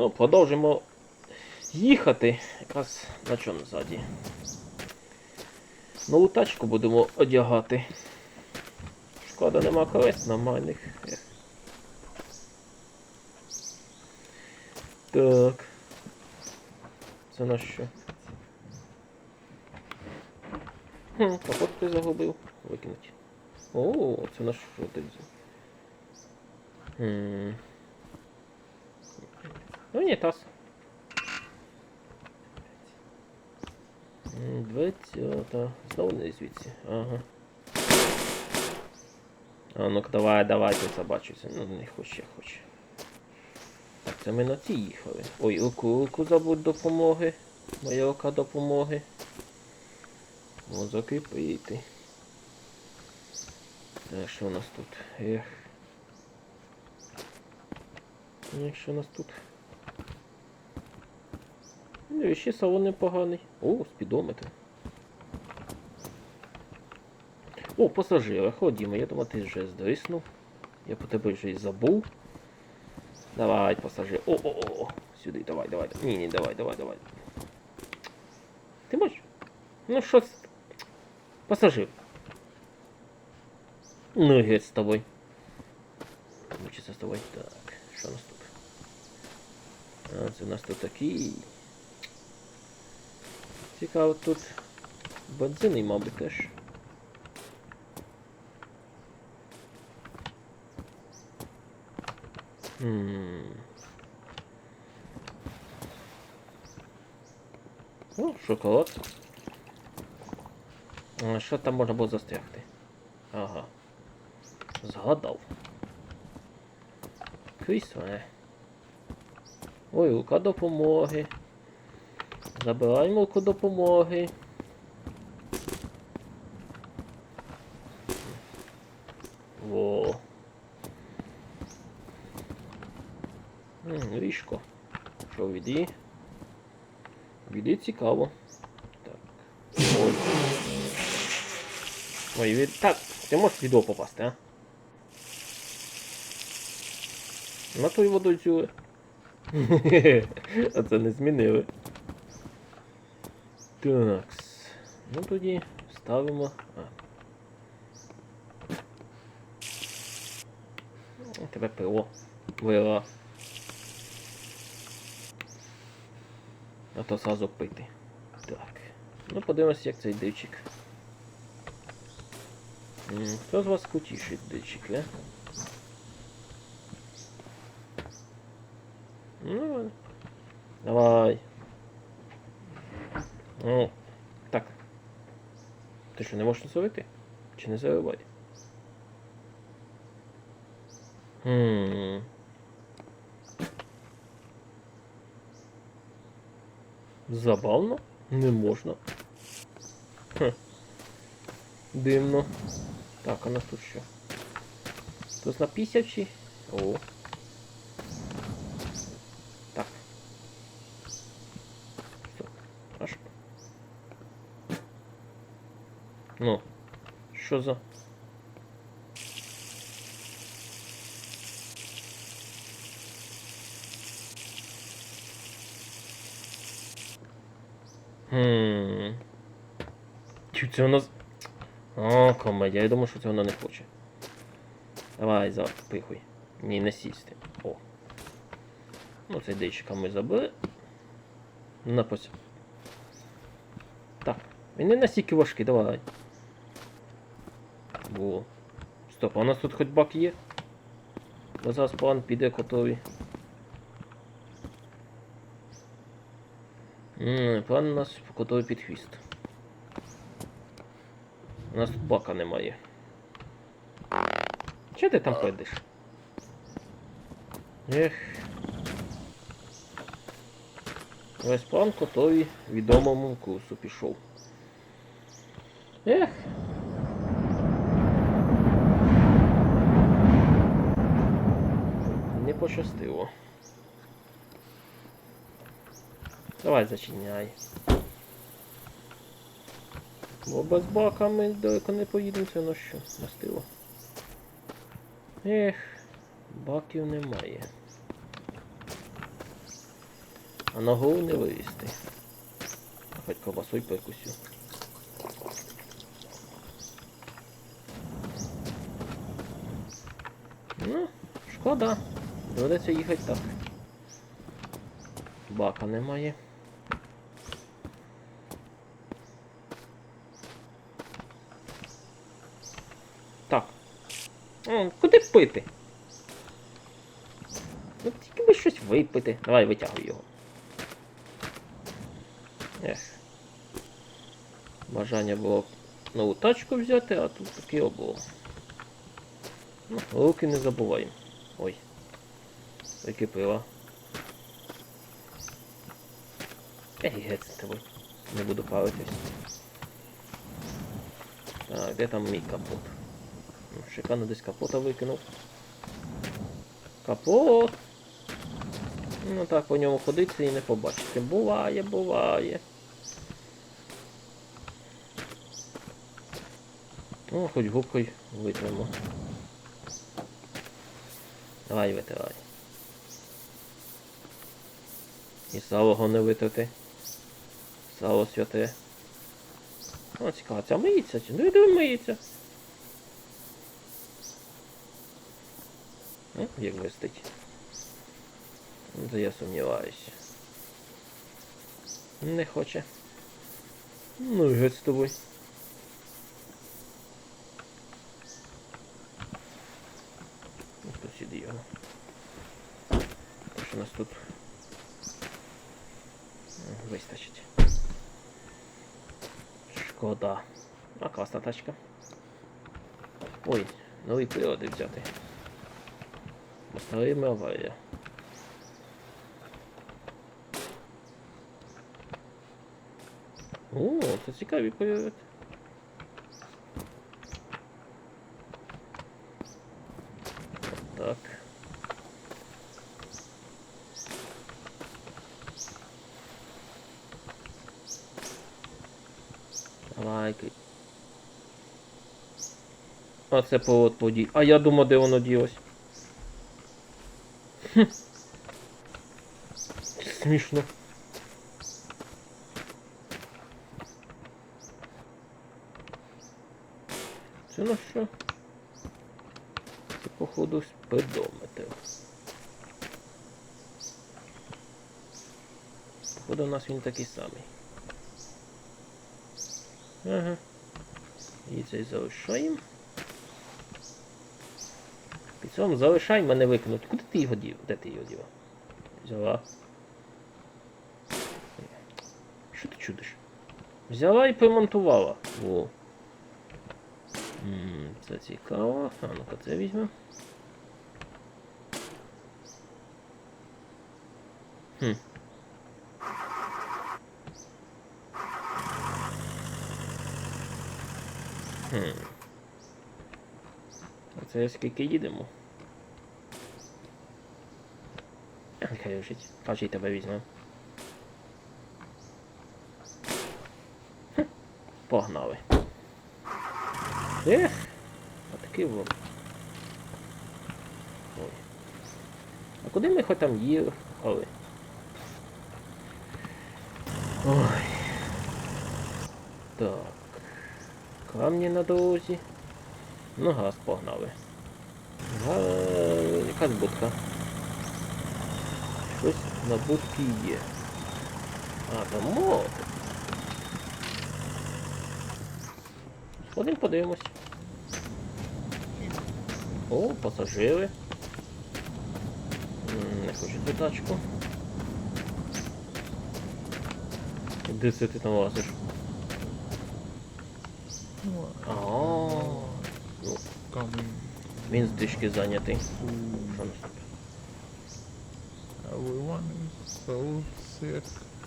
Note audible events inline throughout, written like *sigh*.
Ну, продовжимо їхати. Якраз на чому ззаді. Нову тачку будемо одягати. Шкода нема колес нормальних. Так. Це на що? Капот ти загубив. Викинуть. О, це на що? Хм. Ну ні. М, Двадцята. Знову не звідси. Ага. А ну-ка давай, давай, тут забачуся. Ну не хоче, хоче. Так, це ми на ці їхали. Ой, укулку забудь допомоги. Моя ока допомоги. О, закріпити. Так, що у нас тут? Ех. Ех, що у нас тут? Ну, і ще салон непоганий. О, спідометр. О, пасажири, ходімо, я думаю, ти вже здриснув. Я по тебе вже й забув. Давай, пасажир. О, о, о, о. Сюди, давай, давай. Ні, ні, давай, давай, давай. Ти можеш? Ну що з... Пасажир. Ну і геть з тобою. Мучиться з тобою. Так, що у нас тут? А, це у нас тут такий. Цікаво тут. Бензин, мабуть, теж. Хм. О, шоколад. А що там можна було застрягти? Ага. Згадав. Крісло, не. Ой, рука допомоги. Забираємо руку допомоги. Во. М, Ліжко. Що віді? Віді цікаво. Так. Ой. Ой, від... Так, ти можеш відео попасти, а? На ту воду цю. А *laughs* це не змінили. Так. Ну тоді ставимо. А. Ну, Тебе пиво вила. А то сразу пити. Так. Ну подивимося, як цей дичик. Хто з вас крутіший дичик, не? Ну, давай. Ну, так. Ти що, не можеш назовити? Чи не заливай? Хм. Забавно? Не можна. Хм. Дивно. Так, а нас тут що? Тут на 50 чи? О. Так. Стоп. Аж. Ну. Що за? Хм. Це нас. О, комедія, я думаю, що це вона не хоче. Давай, запихуй. Ні, не сісти. О. Ну, цей дейчика ми забили. Напось. Так. Він не настільки важкий, давай. Во. Стоп, а у нас тут хоч бак є? Бо зараз план піде готовий. М, План у нас готовий під хвіст. У нас тут бака немає. Чого ти там пойдеш? Ех. Весь план готовий відомому курсу пішов. Ех. Не пощастило. Давай зачиняй. Бо без бака ми далеко не поїдемо, це на що мастило. Ех, баків немає. А голову не вилізти. Хоч ковбасу й перекусю. Ну, шкода. Доведеться їхати так. Бака немає. Так. О, куди пити? Ну тільки би щось випити. Давай витягуй його. Ех. Бажання було нову тачку взяти, а тут таке облог. Ну, руки не забуваємо. Ой. Википила. Ей, геть з тобою. Не буду палитись. Так, де там мій капот? Ну, шикарно десь капота викинув. Капот! Ну так по ньому ходити і не побачити. Буває, буває. Ну, хоч губкою витримо. Давай витирай. І сало не витрати. Сало святе. О, цікаво, ця миється чи? Ну і диви миється. Ну, як вистить. Ну, то я сумніваюся. Не хоче. Ну і геть з тобою. Ну, сюди його. Що у нас тут? Вистачить. Шкода. А класна тачка. Ой, нові приводи взяти. Бо аварія. О, це цікаві прилади. Так. Давай. ки- А це повод подій. А я думав, де воно ділось. Хм. Смішно. Це на що? Це походу спидометр. Походу у нас він такий самий. Ага. І цей залишаємо. Цьому залишай мене викинуть. Куди ти його дів? Де ти його діла? Взяла. Що ти чудиш? Взяла і примонтувала. О. М, Це цікаво. А ну-ка це візьмемо. Хм. Хм. А це скільки їдемо? Лежить. Кажи, тебе візьмемо. Погнали. Ех, а такий вон. Ой. А куди ми хоч там їхали? Ой. Так. Камні на дорозі. Ну газ погнали. Га... Якась будка. Щось на будці є. А, там мотик. Сходимо подивимось. О, пасажири. Не хочу цю тачку. Де це ти там лазиш? А, ну, він з трішки зайнятий. Що нас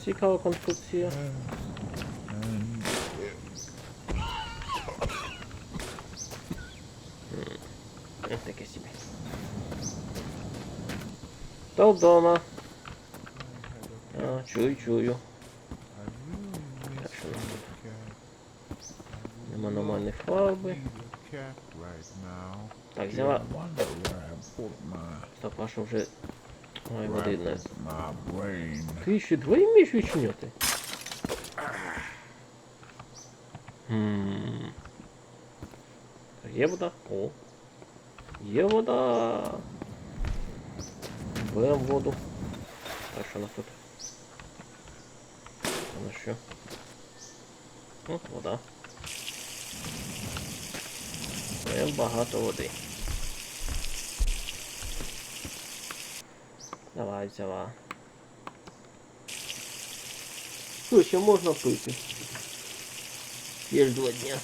Цікава конструкція. Ось таке собі. Хто вдома? А, чую, чую. I really miss sure. my Нема нормальної фарби. Так, взяла. Стоп, а вже Ой, води не. My brain. Ти ще двоє вмієш відчиняти? Хм. Є вода? О. Є вода. Берем воду. А що у нас тут? А на що? О, вода. Берем багато води. Давай, взяла. Що ще можна пити? Є ж два дня.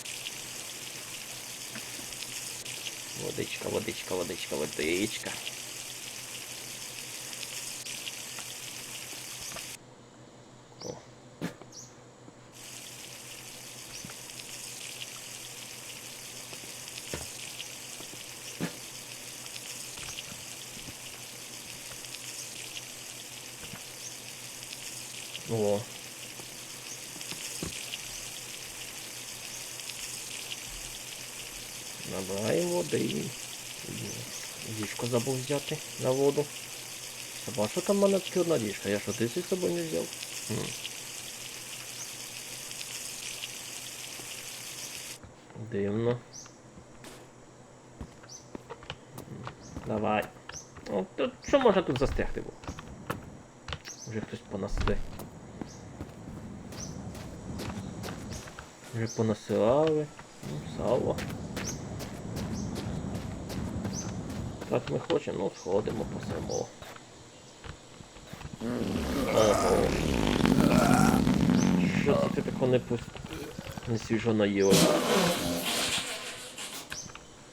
Водичка, водичка, водичка, водичка. О. О. Набираємо води. Діжко забув взяти на воду. А що там в мене тільки діжка? Я що, ти з собою не взяв? Хм. Дивно. Давай. О, тут, що можна тут застрягти було? Вже хтось понасти. Вже понасилали. Ну, сало. Так ми хочемо, ну сходимо, посимо. Ого. Що це ти тако не пуст... не свіжо наїла?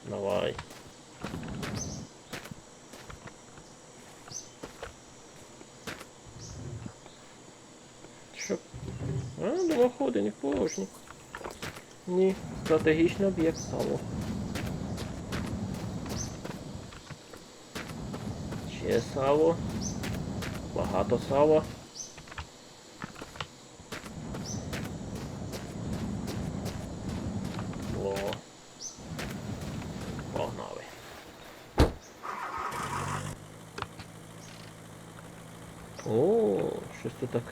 Давай. Що? А, дымоходи, не порожні. Ні, стратегічний об'єкт сало. Ще сало. Багато сала. О. Погнали. О, щось тут так.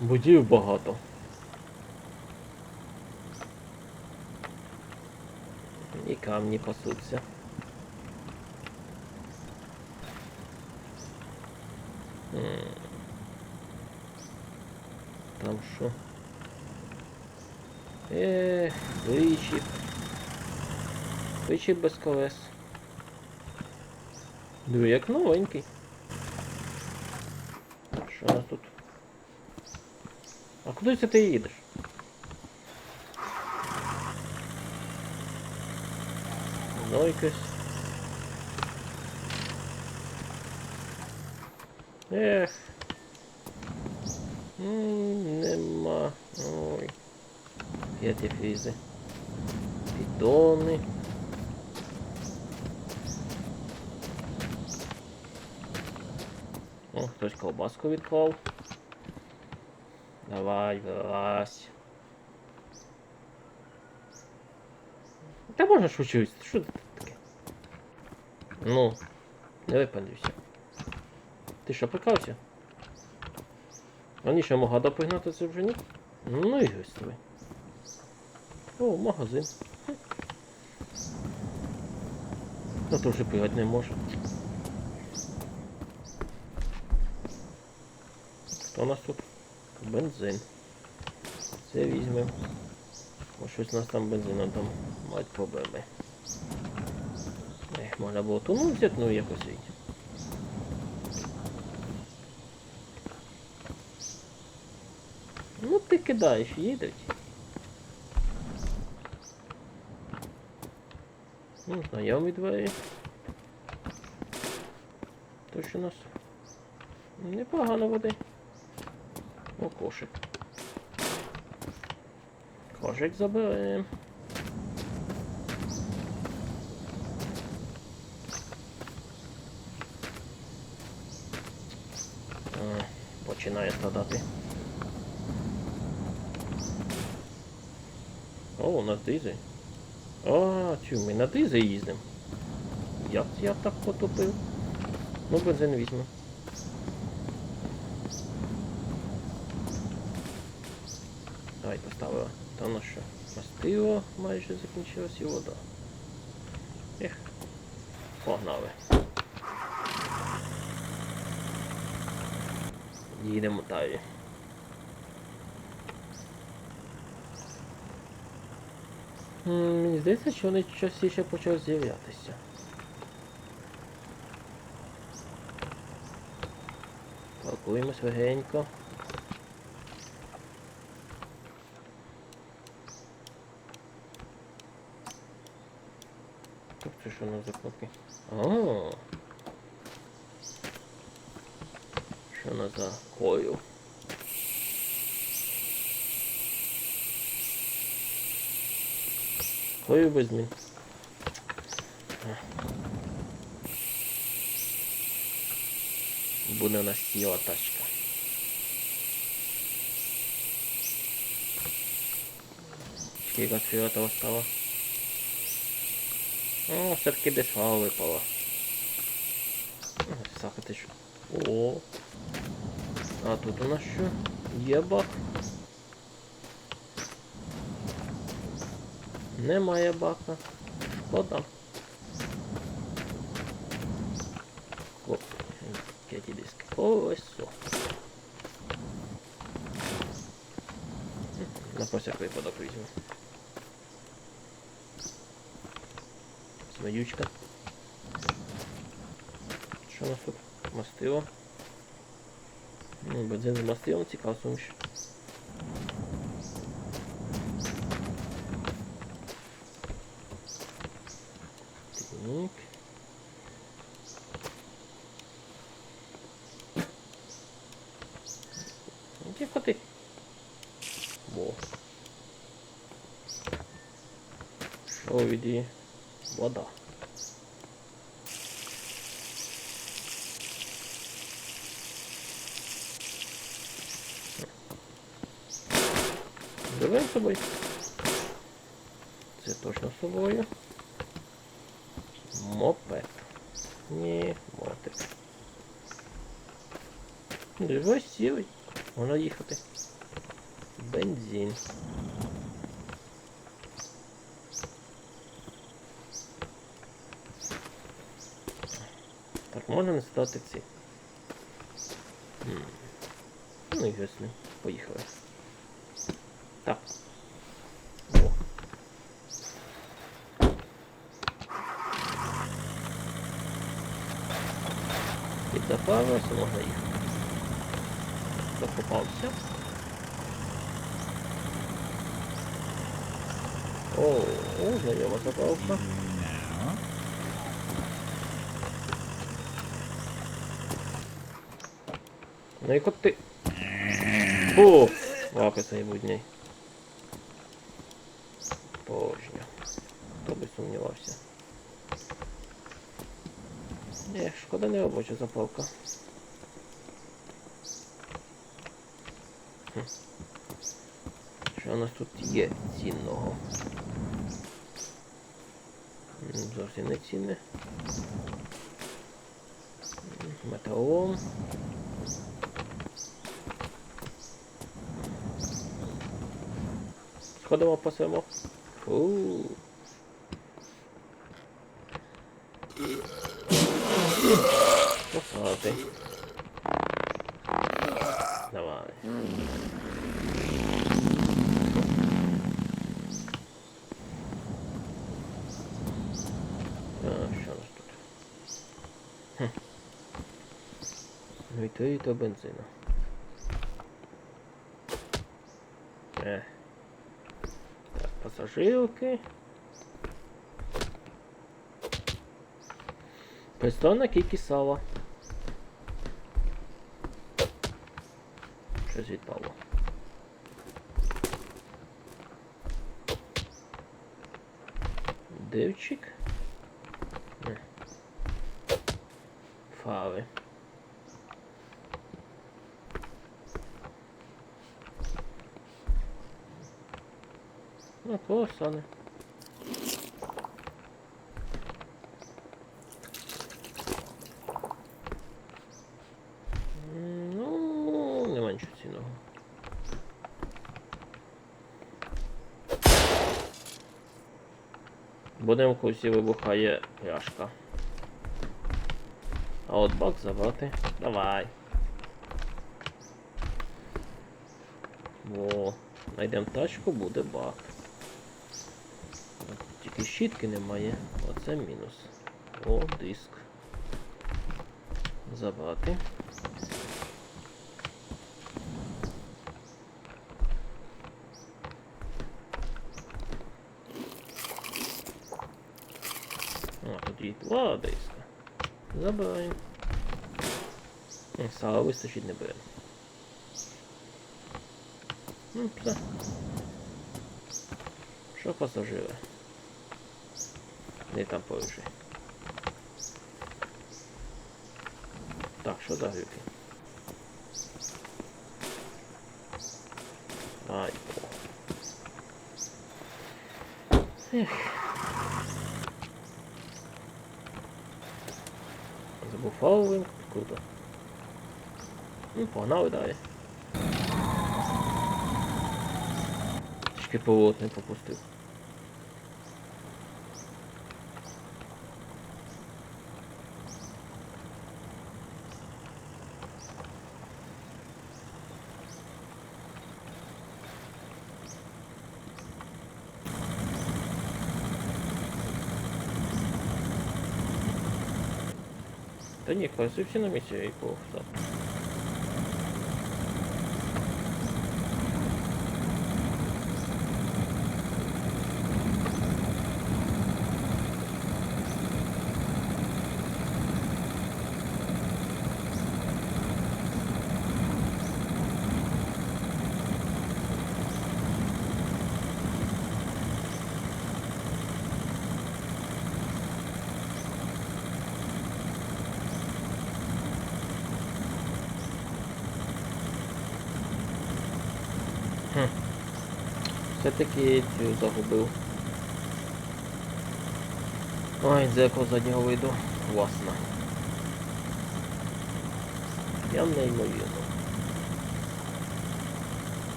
Будів багато. І камні пасуться. М. Там що? Ех, вичіп. Вичіп без колес. Диви, як новенький. Що у нас тут? А куди це ти їдеш? Ну якось. Ех. М, Нема. Ой. П'ятифізи. Піддони. О, хтось колбаску відклав. Давай, вилазь. Та можна швидше, що це таке? Ну, не випадуйся. Ти що, прикався? Раніше мого гада погнати це вже ні? Ну і тебе. О, магазин. Хм. Ну то вже пигати не може. Хто у нас тут? Бензин. Це візьмемо. О, щось у нас там бензином там мать проблеми. Ех, можна було тону взяти, ну якось вийти. Ну ти кидаєш, їдуть. Ну, знайомі двері. То що у нас непогано води. О, кошик. Кошик заберемо. А, Починає страдати. О, у нас дизи. А, чу, ми на дизи їздимо. Як я так потопив? Ну, бензин візьму. Давай поставила. Та ну що, мастило майже закінчилось і вода. Ех, погнали. Їдемо далі. Мені здається, що вони частіше почали з'являтися. Паркуємось легенько. Це що у нас за кнопки? О. Що у нас за койл? Койл без змін. Буде у нас ціла тачка. Скільки фіолетово стало? О, все-таки десь фава випала. Саха ти що? О. А тут у нас що? Є бак. Немає бака. Шкода. О, які диски. Колесо. На всяк випадок візьму. Смоючка. Що у нас тут? Мастило. Ну, бензин з мастилом цікав суміш. Так. Ну, Тихо ти. Во. Що віді? Вода. Беремо з собою. Це точно з собою. Мопед. Ні, мотик. Дивись, сілий. Можна їхати. Бензин. Так, можна не стати ці. Ну і ясно. Поїхали. Так. О. І заправилося, можна їхати. Закопався. О, о, знайома заправка. Ну і коти. Фу! Лапи будній. Порожньо. Хто би сумнівався. Ні, шкода не робоча заправка. Хм. Що у нас тут є цінного? Зовсім не цінне. М, Металолом. Сходимо посимо. Фу. Посади. Давай. А, що у нас тут? Хм. Ну і то, і то бензина. Ех. Пасажирки. Пристойна кількість сала. Щось відпало. Дивчик. Фави. Ну, колосани. Ну, не нічого цінного. Будемо кусі вибухає пляшка. А от бак забрати. Давай. Во, знайдемо тачку, буде бак. Тільки щітки немає. Оце мінус. О, диск. Забрати. А, тут їх два диска. Забираємо. Сала вистачить не беремо. Ну, все. Що пасажири? Не там поруши. Так, що за глюки? Ай. Ех. Забуфав круто. Ну, погнали далі. Трішки поворот не пропустив. Та ні, всі на місці якого так. Все-таки цю загубив. Ой, дзеркало заднього виду. Класно. Я неймовірно.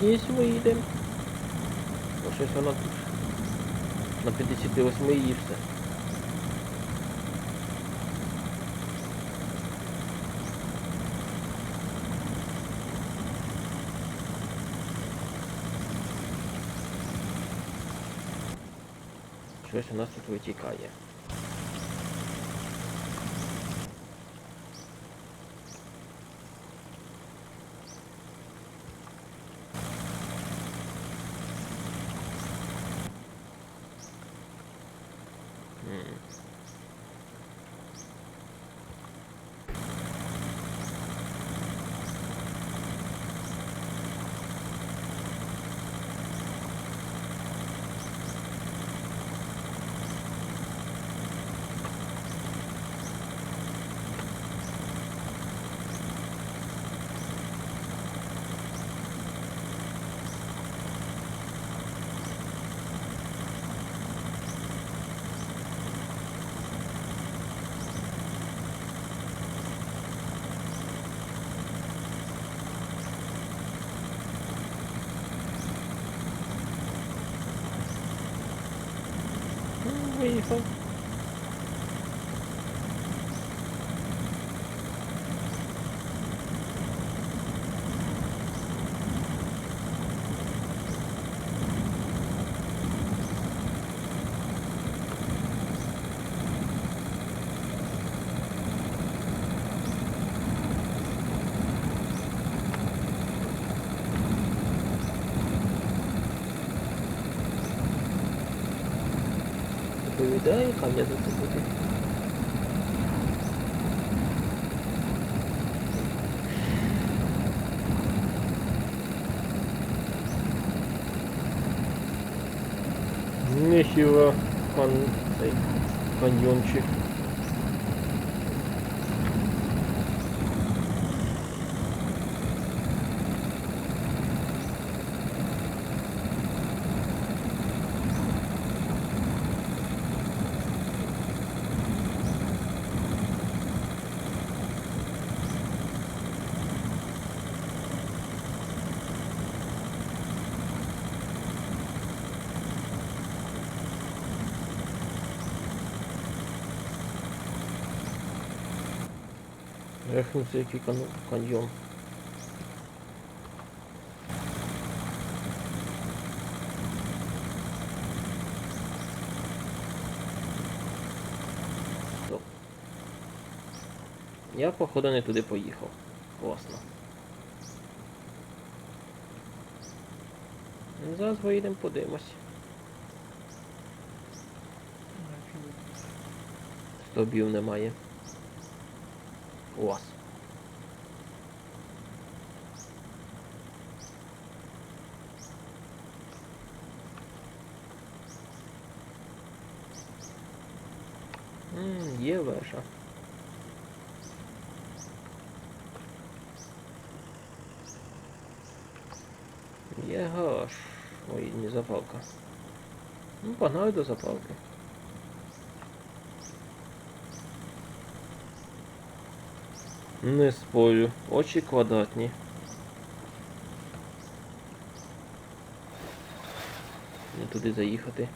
Надіюсь, вийдемо. Бо щось воно тут на 58 і все. Щось у нас тут витікає. 我以后 кам'я за це буде. Це який кан... каньйон. Стоп. Я, походу, не туди поїхав. Класно. Зараз виїдемо, подивимось. Стовбів немає. Клас. М, Є вежа. Є. Ой, не запалка. Ну, погнали до запалки. Не спорю. Очі квадратні. Не туди заїхати.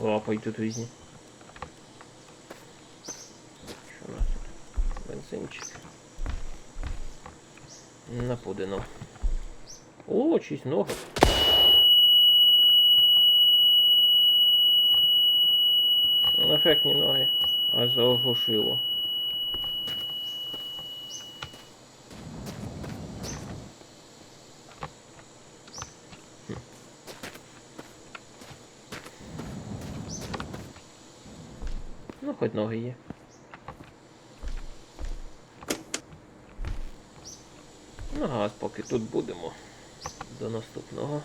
Лапай тут різні. Що у нас тут? Бензинчик. Напудено. О, чись нога. Ефектні ноги. А заглушило. Хм. Ну, хоч ноги є. Ну, газ поки тут будемо. До наступного.